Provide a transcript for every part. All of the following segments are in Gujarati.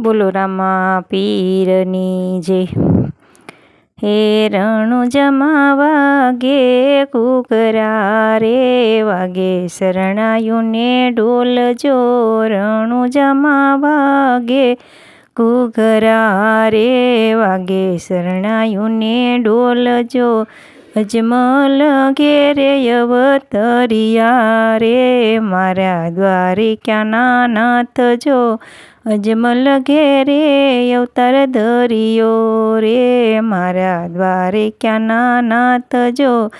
બોલો, રામા પીરની જે. હે રણુ જમા વાગે, કુકરા રે વાગે, શરણાયુને જો રણુ જમા વાગે, કુકરા રે વાગે, શરણાયુને ઢોલ જો અજમલ ઘેરે અવતરિયા રે, મારા દ્વારિકાના નાથ જો અજમલ ઘેરે અવતાર ધરિયો રે. મારા દ્વારે ક્યાં નાના જો?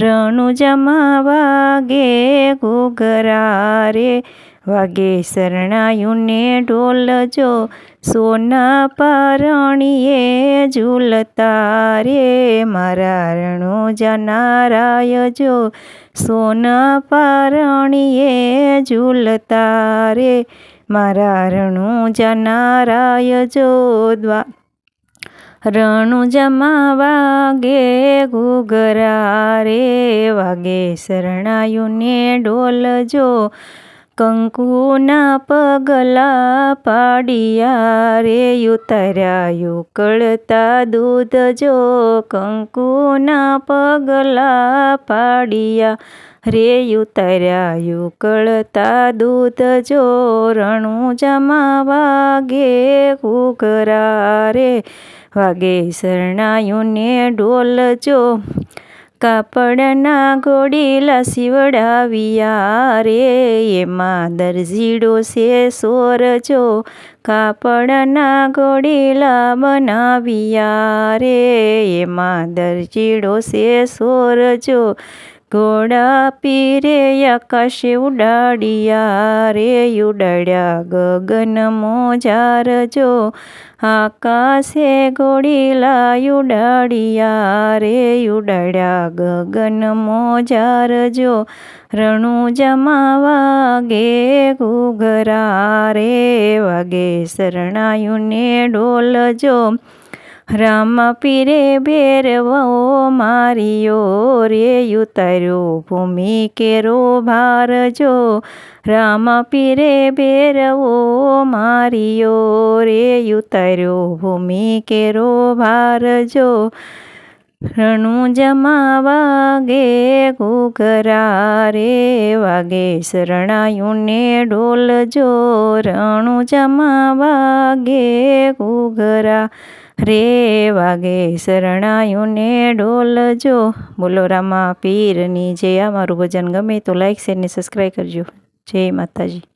રણુ જમા વાગે, ઘોઘરા રે. વાગે શરણાયુને ઢોલ જો? સોના પારણીએ ઝૂલતા રે. મારા રણો જનારાય જો? સોના પારણીએ ઝૂલતા રે. મારા રણુ જનારાય જોદવા રણુ જમા વાગે ઘૂઘરા રે વાગે શરણાયુને ઢોલ જો કંકુના પગલા પાડિયા રે ઉતર્યા ઉકળતા દૂધ જો કંકુના પગલા પાડિયા રે ઉતર્યા ઉકળતા દૂધ જો રણું જમા વાગે, ઘૂઘરા રે વાગે. શરણાયુને ઢોલ જો કાપડના ઘોડીલા સીવડાવ્યા રે, એમાં દરજીડો છે સોરજો કાપડના ઘોડીલા બનાવ્યા રે, એમાં દરજીડો છે સોરજો ઘોડા પીરે આકાશે ઉડાડિયા રે ઉડાડ્યા ગગન મોજાર જો આકાશે ઘોડીલા ઉડાડિયા રે ઉડાડ્યા ગગન મોજાર જો રણુ જમા વાગે ઘૂઘરા રે વાગે શરણાયુને ડોલ જો રામ પીરે ભેરવો મારિયો રે ઉતાર્યો. ભૂમિ કેરો ભાર જો. રામ પીરે ભેરવો મારિયો રે ઉતાર્યો. ભૂમિ કેરો ભાર જો. રણુ જમા વાગે ઘૂઘરા રે વાગે, શરણાયુને ઢોલ જો રણુ જમા વાગે ઘૂઘરા રે વાગે, શરણાયુને ઢોલ જો બોલો રામા પીરની જે આ મારું ભજન ગમે તો લાઈક શેર ને સબસ્ક્રાઈબ કરજો. જય માતાજી.